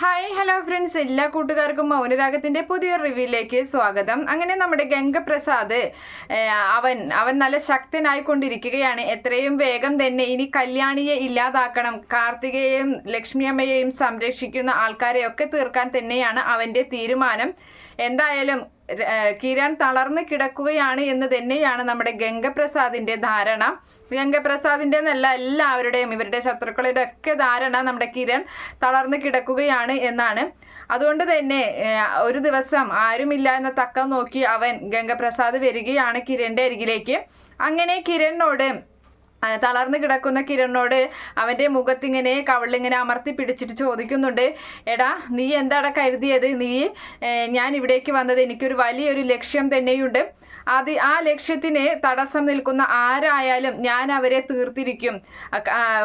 Hi hello friends എല്ലാ കൂട്ടുകാർക്കും മൗനരാഗത്തിന്റെ പുതിയ റിവ്യൂയിലേക്ക് സ്വാഗതം. അങ്ങനെ നമ്മുടെ ഗംഗപ്രസാദ് അവൻ അവൻ നല്ല ശക്തനായിക്കൊണ്ടിരിക്കുകയാണ് എത്രയും വേഗം തന്നെ ഇനി കല്യാണിയെ ഇല്ലാതാക്കണം. കാർത്തികയെയും ലക്ഷ്മിയമ്മയെയും സംരക്ഷിക്കുന്ന ആൾക്കാരെയൊക്കെ തീർക്കാൻ തന്നെയാണ് അവന്റെ തീരുമാനം. എന്തായാലും കിരൺ തളർന്ന് കിടക്കുകയാണ് എന്ന് തന്നെയാണ് നമ്മുടെ ഗംഗപ്രസാദിന്റെ ധാരണ. ഗംഗപ്രസാദിന്റെ എന്നല്ല എല്ലാവരുടെയും ഇവരുടെ ശത്രുക്കളുടെ ഒക്കെ ധാരണ നമ്മുടെ കിരൺ തളർന്ന് കിടക്കുകയാണ് എന്നാണ്. അതുകൊണ്ട് തന്നെ ഒരു ദിവസം ആരുമില്ല എന്ന തക്കം നോക്കി അവൻ ഗംഗപ്രസാദ് വരികയാണ് കിരണിന്റെ അരികിലേക്ക്. അങ്ങനെ കിരണിനോട് തളർന്ന് കിടക്കുന്ന കിരണിനോട് അവന്റെ മുഖത്തിങ്ങനെ കവളിങ്ങനെ അമർത്തി പിടിച്ചിട്ട് ചോദിക്കുന്നുണ്ട് എടാ നീ എന്താടാ കരുതിയത്? നീ ഞാൻ ഇവിടേക്ക് വന്നത് എനിക്കൊരു വലിയൊരു ലക്ഷ്യം തന്നെയുണ്ട്. അത് ആ ലക്ഷ്യത്തിന് തടസ്സം നിൽക്കുന്ന ആരായാലും ഞാൻ അവരെ തീർത്തിരിക്കും.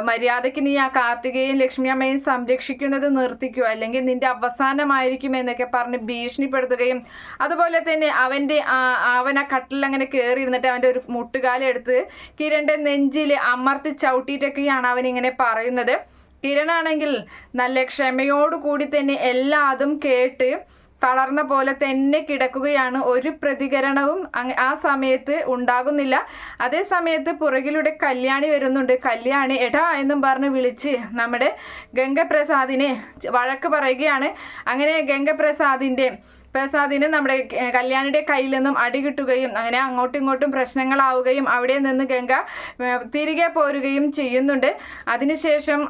മര്യാദയ്ക്ക് നീ ആ കാർത്തികയും ലക്ഷ്മിയമ്മയും സംരക്ഷിക്കുന്നത് നിർത്തിക്കുക അല്ലെങ്കിൽ നിന്റെ അവസാനമായിരിക്കും എന്നൊക്കെ പറഞ്ഞ് ഭീഷണിപ്പെടുത്തുകയും അതുപോലെ തന്നെ അവന്റെ അവൻ ആ കട്ടിൽ അങ്ങനെ കയറി ഇരുന്നിട്ട് അവന്റെ ഒരു മുട്ടുകാലെടുത്ത് കിരണിന്റെ നെഞ്ചിൽ അമർത്തി ചവിട്ടിയിട്ടൊക്കെയാണ് അവൻ ഇങ്ങനെ പറയുന്നത്. കിരണാണെങ്കിൽ നല്ല ക്ഷമയോടുകൂടി തന്നെ എല്ലാതും കേട്ട് തളർന്ന പോലെ തന്നെ കിടക്കുകയാണ്. ഒരു പ്രതികരണവും ആ സമയത്ത് ഉണ്ടാകുന്നില്ല. അതേ സമയത്ത് പുറകിലൂടെ കല്യാണി വരുന്നുണ്ട്. കല്യാണി എടാ എന്നും പറഞ്ഞ് വിളിച്ച് നമ്മുടെ ഗംഗപ്രസാദിനെ വഴക്ക് പറയുകയാണ്. അങ്ങനെ ഗംഗപ്രസാദിന്റെ പ്രസാദിന് നമ്മുടെ കല്യാണിയുടെ കയ്യിൽ നിന്നും അടി കിട്ടുകയും അങ്ങനെ അങ്ങോട്ടും ഇങ്ങോട്ടും പ്രശ്നങ്ങളാവുകയും അവിടെ നിന്ന് ഗംഗ തിരികെ പോരുകയും ചെയ്യുന്നുണ്ട്. അതിനുശേഷം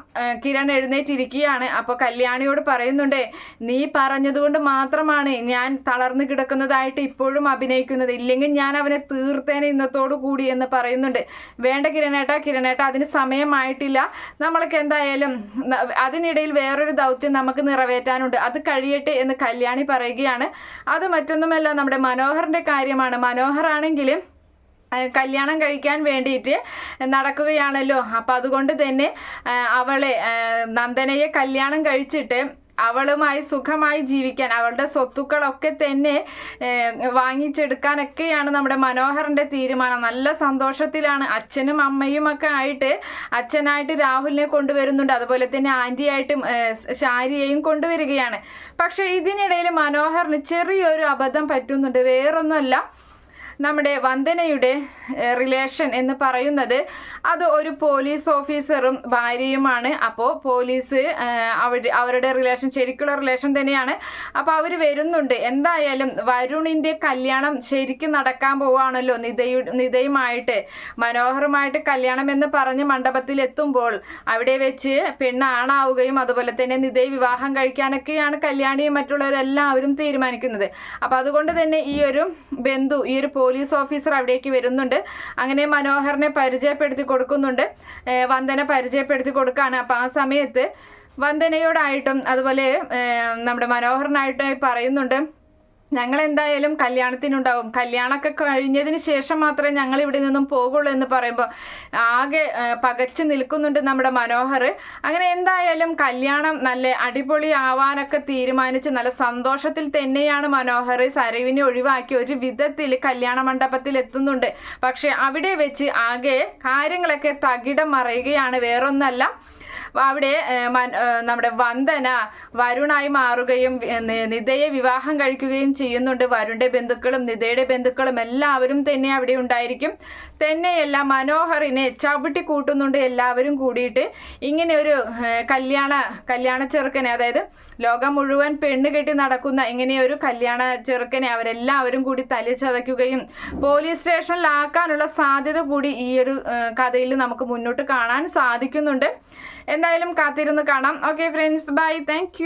കിരൺ എഴുന്നേറ്റിരിക്കുകയാണ്. അപ്പോൾ കല്യാണിയോട് പറയുന്നുണ്ട് നീ പറഞ്ഞതുകൊണ്ട് മാത്രമാണ് ഞാൻ തളർന്നു കിടക്കുന്നതായിട്ട് ഇപ്പോഴും അഭിനയിക്കുന്നത്. ഇല്ലെങ്കിൽ ഞാൻ അവനെ തീർത്തേനെ ഇന്നത്തോടു കൂടി എന്ന് പറയുന്നുണ്ട്. വേണ്ട കിരണേട്ട കിരണേട്ട അതിന് സമയമായിട്ടില്ല. നമ്മൾക്ക് എന്തായാലും അതിനിടയിൽ വേറൊരു ദൗത്യം നമുക്ക് നിറവേറ്റാനുണ്ട്. അത് കഴിയട്ടെ എന്ന് കല്യാണി പറയുകയാണ്. അത് മറ്റൊന്നുമല്ല നമ്മുടെ മനോഹറിന്റെ കാര്യമാണ്. മനോഹറാണെങ്കിൽ കല്യാണം കഴിക്കാൻ വേണ്ടിയിട്ട് നടക്കുകയാണല്ലോ. അപ്പം അതുകൊണ്ട് തന്നെ അവളെ നന്ദനയെ കല്യാണം കഴിച്ചിട്ട് അവളുമായി സുഖമായി ജീവിക്കാൻ അവളുടെ സ്വത്തുക്കളൊക്കെ തന്നെ വാങ്ങിച്ചെടുക്കാനൊക്കെയാണ് നമ്മുടെ മനോഹറിന്റെ തീരുമാനം. നല്ല സന്തോഷത്തിലാണ്. അച്ഛനും അമ്മയും ഒക്കെ ആയിട്ട് അച്ഛനായിട്ട് രാഹുലിനെ കൊണ്ടുവരുന്നുണ്ട്. അതുപോലെ തന്നെ ആന്റിയായിട്ടും ശാരിയെയും കൊണ്ടുവരികയാണ്. പക്ഷെ ഇതിനിടയിൽ മനോഹറിന് ചെറിയൊരു അബദ്ധം പറ്റുന്നുണ്ട്. വേറൊന്നുമല്ല. നമ്മുടെ വന്ദനയുടെ റിലേഷൻ എന്ന് പറയുന്നത് അത് ഒരു പോലീസ് ഓഫീസറും ഭാര്യയുമാണ്. അപ്പോൾ പോലീസ് അവരുടെ റിലേഷൻ ശരിക്കുള്ള റിലേഷൻ തന്നെയാണ്. അപ്പോൾ അവർ വരുന്നുണ്ട്. എന്തായാലും വരുണിന്റെ കല്യാണം ശരിക്കും നടക്കാൻ പോവാണല്ലോ നിതയു നിതയുമായിട്ട് മനോഹരമായിട്ട് കല്യാണം എന്ന് പറഞ്ഞ് മണ്ഡപത്തിൽ എത്തുമ്പോൾ അവിടെ വെച്ച് പെണ്ണാണാവുകയും അതുപോലെ തന്നെ നിതയ് വിവാഹം കഴിക്കാനൊക്കെയാണ് കല്യാണിയും മറ്റുള്ളവരെല്ലാവരും തീരുമാനിക്കുന്നത്. അപ്പോൾ അതുകൊണ്ട് തന്നെ ഈ ഒരു ബന്ധു ഈ ഒരു പോലീസ് ഓഫീസർ അവിടേക്ക് വരുന്നുണ്ട്. അങ്ങനെ മനോഹറിനെ പരിചയപ്പെടുത്തി കൊടുക്കുന്നുണ്ട്. വന്ദന പരിചയപ്പെടുത്തി കൊടുക്കുകയാണ് അപ്പോൾ ആ സമയത്ത് വന്ദനയോടായിട്ടും അതുപോലെ നമ്മുടെ മനോഹറിനായിട്ടും പറയുന്നുണ്ട്. ഞങ്ങൾ എന്തായാലും കല്യാണത്തിനുണ്ടാവും. കല്യാണമൊക്കെ കഴിഞ്ഞതിന് ശേഷം മാത്രമേ ഞങ്ങൾ ഇവിടെ നിന്നും പോകുള്ളൂ എന്ന് പറയുമ്പോൾ ആകെ പകച്ചു നിൽക്കുന്നുണ്ട് നമ്മുടെ മനോഹർ. അങ്ങനെ എന്തായാലും കല്യാണം നല്ല അടിപൊളി ആവാനൊക്കെ തീരുമാനിച്ച് നല്ല സന്തോഷത്തിൽ തന്നെയാണ് മനോഹർ സരവിനെ ഒഴിവാക്കി ഒരു വിധത്തിൽ കല്യാണ മണ്ഡപത്തിൽ എത്തുന്നുണ്ട്. പക്ഷെ അവിടെ വെച്ച് ആകെ കാര്യങ്ങളൊക്കെ തകിടം മറയുകയാണ്. വേറൊന്നല്ല അവിടെ നമ്മുടെ വന്ദന വരുണായി മാറുകയും നിതയെ വിവാഹം കഴിക്കുകയും ചെയ്യുന്നുണ്ട്. വരുണിന്റെ ബന്ധുക്കളും നിതയുടെ ബന്ധുക്കളും എല്ലാവരും തന്നെ അവിടെ ഉണ്ടായിരിക്കും. തന്നെയല്ല മനോഹറിനെ ചവിട്ടി കൂട്ടുന്നുണ്ട് എല്ലാവരും കൂടിയിട്ട്. ഇങ്ങനെ ഒരു കല്യാണ കല്യാണ ചെറുക്കനെ അതായത് ലോകം മുഴുവൻ പെണ്ണ് കെട്ടി നടക്കുന്ന ഇങ്ങനെയൊരു കല്യാണ ചെറുക്കനെ അവരെല്ലാവരും കൂടി തല്ലി ചതയ്ക്കുകയും പോലീസ് സ്റ്റേഷനിലാക്കാനുള്ള സാധ്യത കൂടി ഈ ഒരു കഥയിൽ നമുക്ക് മുന്നോട്ട് കാണാൻ സാധിക്കുന്നുണ്ട്. എന്തായാലും കാത്തിരുന്ന് കാണാം. Okay friends bye thank